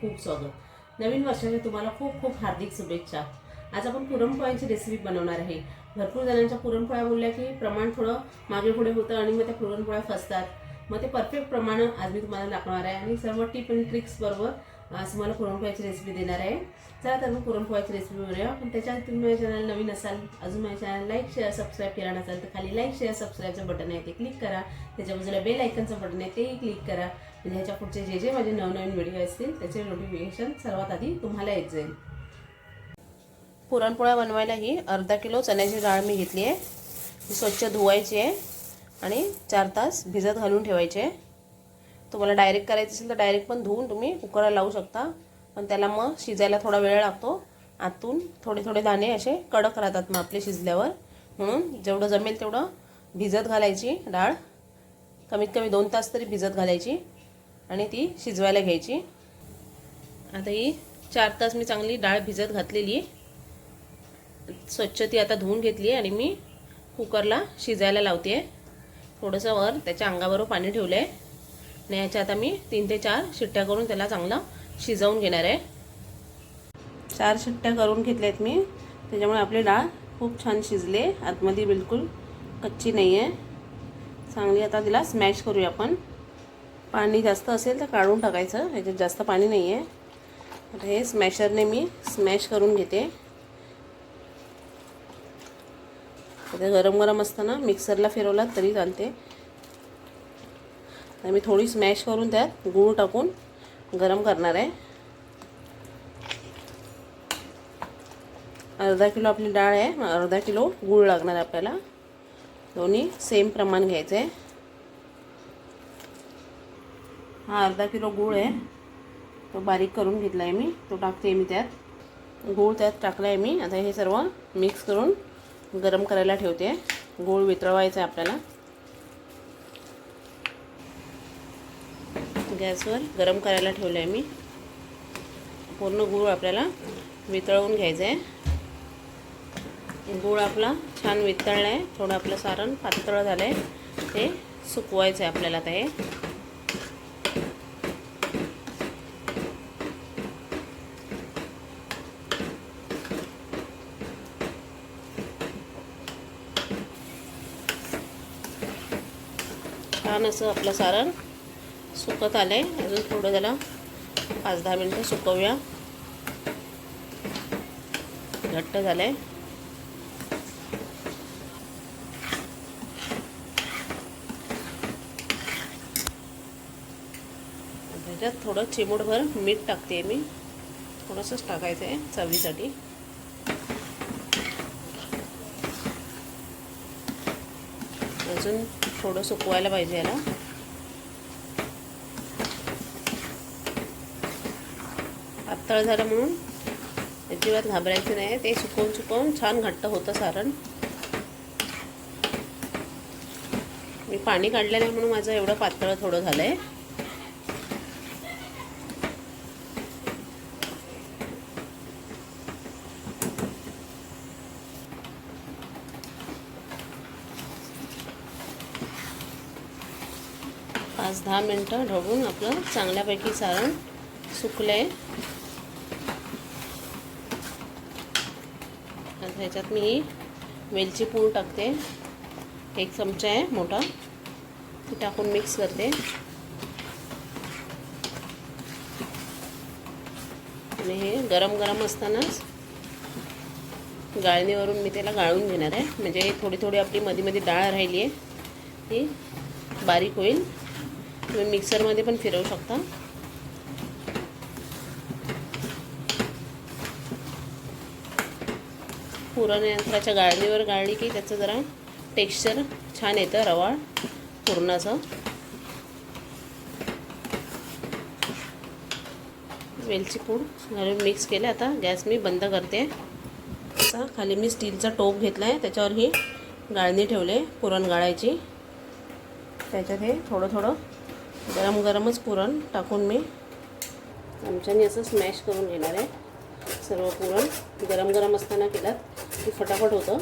खूप स्वागत. नवीन वर्षाच्या तुम्हाला खूप खूप हार्दिक शुभेच्छा. आज आपण पुरणपोळ्यांची रेसिपी बनवणार आहे. भरपूर जणांच्या पुरणपोळ्या बोलल्या की प्रमाण थोडं मागे पुढे होतं आणि मग त्या पुरणपोळ्या फसतात. मग ते परफेक्ट प्रमाण आज मी तुम्हाला दाखवणार आहे आणि सर्व टिप अँड ट्रिक्स बरोबर आज तुम्हाला पुरणपोळ्याची रेसिपी देणार आहे. चला तर मग पुरणपोळ्याची रेसिपी बघूया. पण त्याच्यात तुम्ही माझ्या चॅनल नवीन असाल अजून माझ्या चॅनल लाईक शेअर सबस्क्राईब केला नसाल तर खाली लाईक शेअर सबस्क्राईबचं बटन आहे ते क्लिक करा. त्याच्या बाजूला बेल आयकनचं बटन आहे तेही क्लिक करा. म्हणजे ह्याच्या पुढचे जे जे माझे नवनवीन व्हिडिओ असतील त्याचे नोटिफिकेशन सर्वात आधी तुम्हाला येत जाईल. पुरणपोळ्या बनवायला ही अर्धा किलो चण्याची डाळ मी घेतली आहे. ही स्वच्छ धुवायची आहे आणि चार तास भिजत घालून ठेवायची आहे. तुम्हाला डायरेक्ट करायचं असेल तर डायरेक्ट पण धुवून तुम्ही कुकरला लावू शकता. पण त्याला मग शिजायला थोडा वेळ लागतो. आतून थोडे थोडे दाणे असे कडक राहतात मग आपले शिजल्यावर. म्हणून जेवढं जमेल तेवढं भिजत घालायची डाळ. कमीत कमी दोन तास तरी भिजत घालायची. आणि ती शिजवायला घ्यायची. आता ही चार तास मी चांगली डाळ भिजत घातलेली स्वच्छ ती आता धुवून घेतली आहे आणि मी कुकरला शिजायला लावते. आहे थोडंसं वर त्याच्या अंगाबरोबर पाणी ठेवलं आहे आणि ह्याच्या आता मी तीन ते चार शिट्ट्या करून त्याला चांगलं शिजवून घेणार आहे. चार शिट्ट्या करून घेतल्या आहेत मी. त्याच्यामुळे आपली डाळ खूप छान शिजले आतमध्ये बिलकुल कच्ची नाही आहे चांगली आता तिला स्मॅश करूया आपण. पाणी जास्त असेल तर काढून टाकायचं. ह्याच्यात जास्त पाणी नाही आहे आता हे स्मॅशरने मी स्मॅश करून घेते. आता गरम गरम असताना मिक्सरला फिरवला तरी चालते. तर मी थोडी स्मॅश करून त्यात गूळ टाकून गरम करणार आहे. अर्धा किलो आपली डाळ आहे. अर्धा किलो गूळ लागणार आहे आपल्याला. दोन्ही सेम प्रमाण घ्यायचं आहे हा अर्धा किलो गूळ आहे. तो बारीक करून घेतला आहे मी. तो टाकते मी त्यात. गूळ त्यात टाकला आहे मी. आता हे सर्व मिक्स करून गरम करायला ठेवते. गूळ वितळवायचा आहे आपल्याला. गॅसवर गरम करायला ठेवलं आहे मी. पूर्ण गूळ आपल्याला वितळवून घ्यायचं आहे गूळ आपला छान वितळला आहे थोडं आपलं सारण पातळ झालं आहे ते सुकवायचं आहे आपल्याला आता हे. छान असं आपलं सारण सुकत आलं आहे अजून थोडं त्याला पाच दहा मिनटं सुकवूया. घट्ट झालं आहे त्याच्यात थोडं चिमूटभर मीठ टाकते मी. थोडंसंच टाकायचं आहे चवीसाठी. अजून थोडं सुकवायला पाहिजे याला. पातळ झालं म्हणून अजिबात घाबरायचं नाही ते सुकवून सुकवून छान घट्ट होतं सारण. मी पाणी काढलेलं नाही म्हणून माझं एवढं पातळ थोडं झालं आहे पाच दहा मिनटं ढवळून आपलं चांगल्यापैकी सारण सुकलं आहे आता ह्याच्यात मी वेलची पूड टाकते. एक चमचा आहे मोठा. ती टाकून मिक्स करते. आणि हे गरम गरम असतानाच गाळणीवरून मी त्याला गाळून घेणार आहे. म्हणजे थोडी थोडी आपली मध्ये मध्ये डाळ राहिली आहे ती बारीक होईल. तुम्ही मिक्सरमध्ये पण फिरवू शकता. पुरण यंत्राच्या गाळणीवर गाळली की त्याचं जरा टेक्स्चर छान येतं रवाळ पुरणाचं. वेलची पूड घालून मिक्स केलं. आता गॅस मी बंद करते. असा खाली मी स्टीलचा टोप घेतला आहे त्याच्यावर ही गाळणी ठेवले पुरण गाळायची. त्याच्यात हे थोडं थोडं गरम गरमच पुरण टाकून मी चमच्याने असं स्मॅश करून घेणार आहे. सर्व पुरण गरम गरम असताना केलात की फटाफट होतं.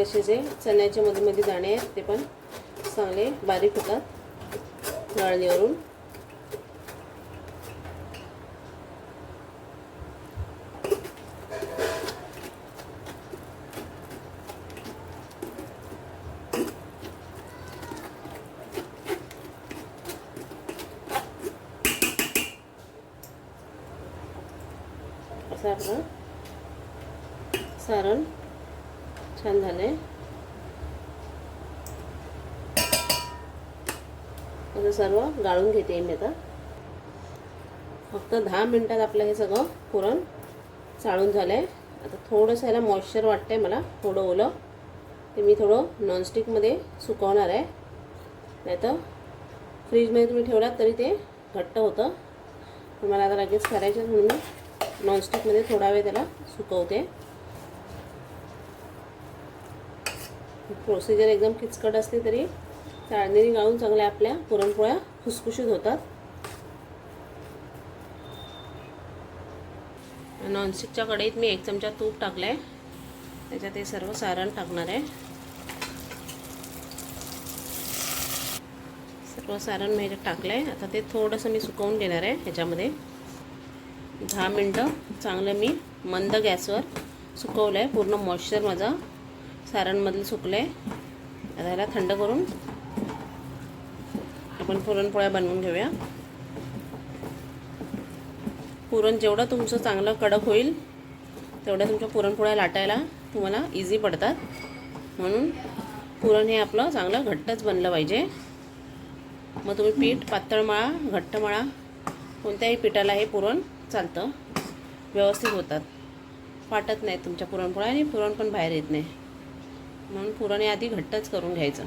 आपले असे जे चण्याचे मध्ये मध्ये दाणे आहेत ते पण चांगले बारीक होतात. गाळणीवरून असं आपलं सारण छान झालं आहे असं सर्व गाळून घेते मी आता. फक्त दहा मिनटात आपलं हे सगळं पुरण चाळून झालं आहे आता थोडंसं ह्याला मॉइश्चर वाटतं आहे मला थोडं ओलं. ते मी थोडं नॉनस्टिकमध्ये सुकवणार आहे. नाही तर फ्रीजमध्ये तुम्ही ठेवलात तरी ते घट्ट होतं. पण मला आता लगेच करायचं म्हणून मी नॉनस्टिकमध्ये थोडा वेळ त्याला सुकवते. प्रोसिजर एकदम किचकट असली तरी चाळणीने गाळून चांगल्या आपल्या पुरणपोळ्या खुसखुशीत होतात. नॉनस्टिकच्या कढईत मी एक चमचा तूप टाकलं आहे त्याच्यात हे सर्व सारण टाकणार आहे. सर्व सारण मी ह्याच्यात टाकलं आहे आता ते थोडंसं मी सुकवून घेणार आहे ह्याच्यामध्ये. दहा मिनटं चांगलं मी मंद गॅसवर सुकवलं आहे पूर्ण मॉइश्चर माझा सारणमधलं सुकलं आहे आता ह्याला थंड करून आपण पुरणपोळ्या बनवून घेऊया. पुरण जेवढं तुमचं चांगलं कडक होईल तेवढ्या तुमच्या पुरणपोळ्या लाटायला तुम्हाला इझी पडतात. म्हणून पुरण हे आपलं चांगलं घट्टच बनलं पाहिजे. मग तुम्ही पीठ पातळ मळा घट्ट मळा कोणत्याही पिठाला हे पुरण चालतं. व्यवस्थित होतात. फाटत नाही तुमच्या पुरणपोळ्या आणि पुरण पण बाहेर येत नाही. म्हणून पुरण आधी घट्टच करून घ्यायचं.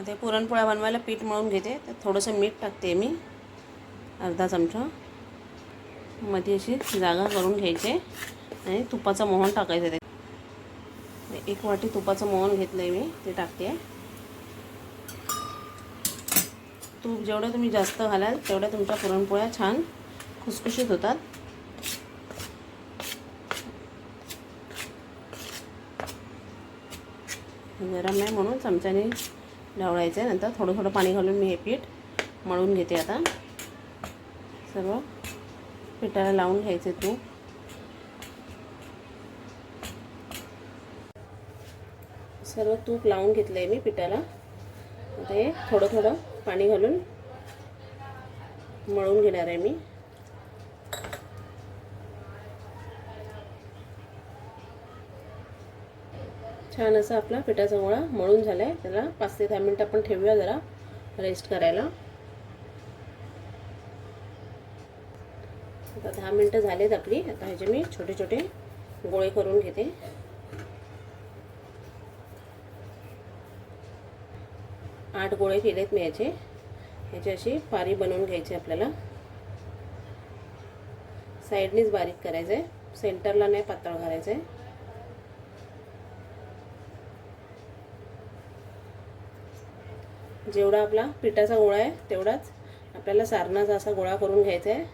आता पुरणपोळ्या बनवायला पीठ मळून घेते. तर थोडंसं मीठ टाकते मी. अर्धा चमचा. मध्ये अशी जागा करून घ्यायचे आणि तुपाचं मोहन टाकायचं ते एक वाटी तुपाचं मोहन घेतलं आहे मी ते टाकते. तूप जेवढं तुम्ही जास्त घालाल तेवढ्या तुमच्या पुरणपोळ्या छान खुसखुशीत होतात. गरम आहे म्हणून चमच्याने ढवळायचं आहे नंतर थोडं थोडं पाणी घालून मी हे पीठ मळून घेते आता. सर्व पिठाला लावून घ्यायचे तूप. सर्व तूप लावून घेतलं आहे मी पिठाला. आता हे थोडं थोडं पाणी घालून मळून घेणार आहे मी. छान असा आपला पिठाचा गोळा मळून झाला आहे त्याला पाच ते दहा मिनटं आपण ठेवूया जरा रेस्ट करायला. आता दहा मिनटं झालेत आपली. आता ह्याचे मी छोटे छोटे गोळे करून घेते. आठ गोळे केलेत मी याचे. ह्याची अशी पारी बनवून घ्यायची आपल्याला. साईडनीच बारीक करायचं आहे सेंटरला नाही पातळ घालायचं आहे जेवढा आपला पिठाचा गोळा आहे तेवढाच आपल्याला सारणाचा असा गोळा करून घ्यायचा आहे.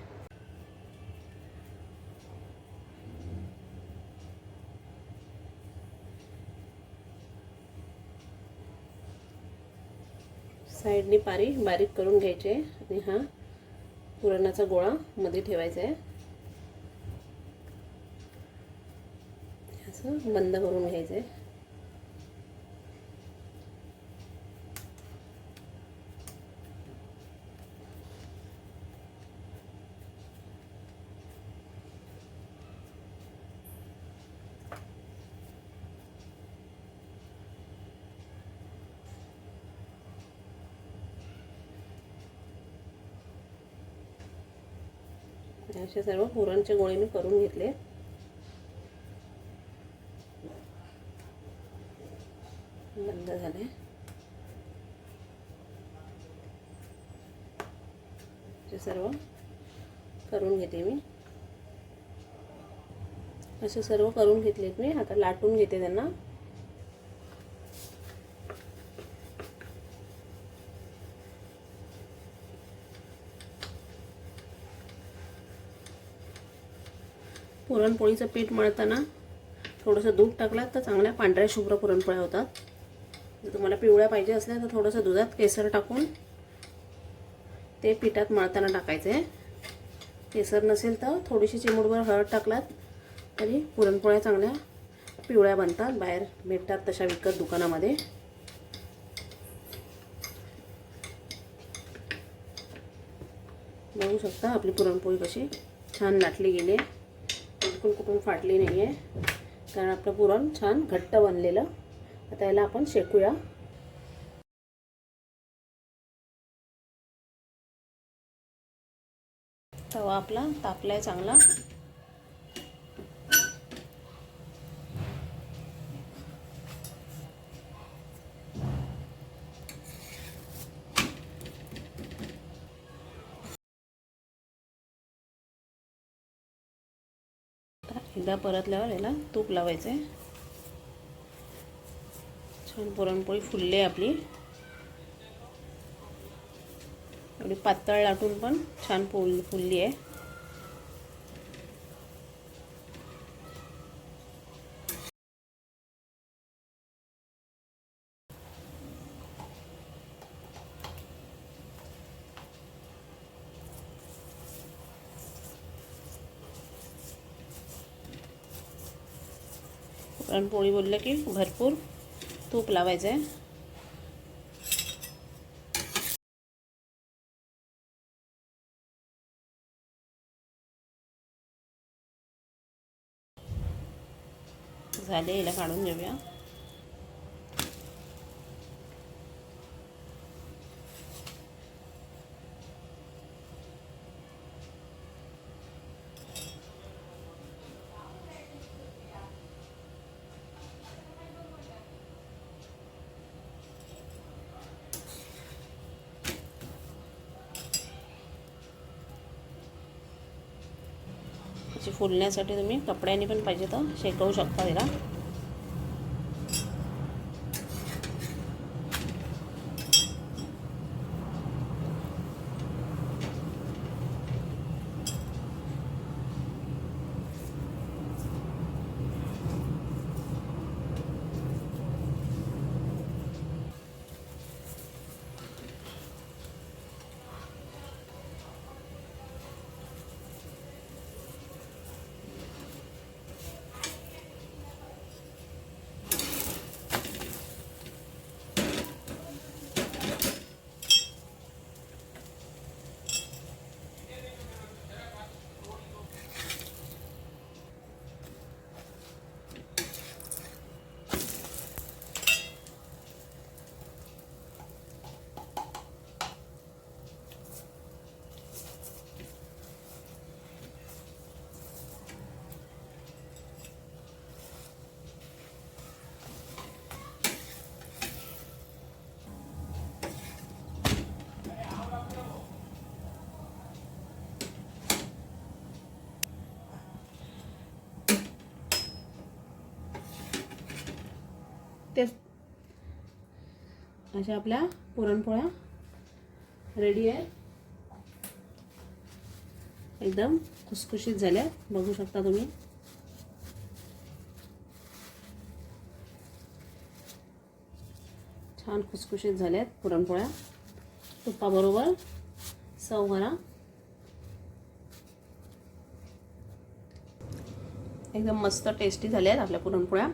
साईडनी पारी बारीक करून घ्यायचे आणि हा पुरणाचा गोळा मध्ये ठेवायचा आहे. असं बंद करून घ्यायचं आहे. असे सर्व पुरणचे गोळे मी करून घेतले. बंद झाले. असे सर्व करून घेते मी. असे सर्व करून घेतलेत मी. आता लाटून घेते त्यांना. पुरणपोळीचं पीठ मळताना थोडंसं दूध टाकलात तर चांगल्या पांढऱ्या शुभ्र पुरणपोळ्या होतात. जर तुम्हाला पिवळ्या पाहिजे असल्या तर थोडंसं दुधात केसर टाकून ते पिठात मळताना टाकायचं. आहे केसर नसेल तर थोडीशी चिमूटभर हळद टाकलात तरी पुरणपोळ्या चांगल्या पिवळ्या बनतात. बाहेर भेटतात तशा विकत दुकानामध्ये. बघू शकता आपली पुरणपोळी कशी छान लाटली गेली आहे. बिलकुल कुठून फाटली नाही आहे कारण आपलं पुरण छान घट्ट बनलेलं. आता याला आपण शेकूया. तवा आपला तापलाय चांगला. एकदा परतल्यावर याला तूप लावायचं आहे छान पुरणपोळी फुलली आहे आपली. एवढी पातळ लाटून पण छान फुल फुलली आहे पुरणपोळी बोललं की भरपूर तूप लावायचं आहे झाले याला काढून घेऊया. फुलण्यासाठी तुम्ही कपड्याने पण पाहिजे तर शेकवू शकता त्याला. अशा आपल्या पुरणपोळ्या रेडी आहे एकदम खुसखुशीत झाल्या बघू शकता तुम्ही. छान खुसखुशीत झाल्यात पुरणपोळ्या. तुपाबरोबर सर्व करा एकदम मस्त टेस्टी झाल्या आहेत आपल्या पुरणपोळ्या.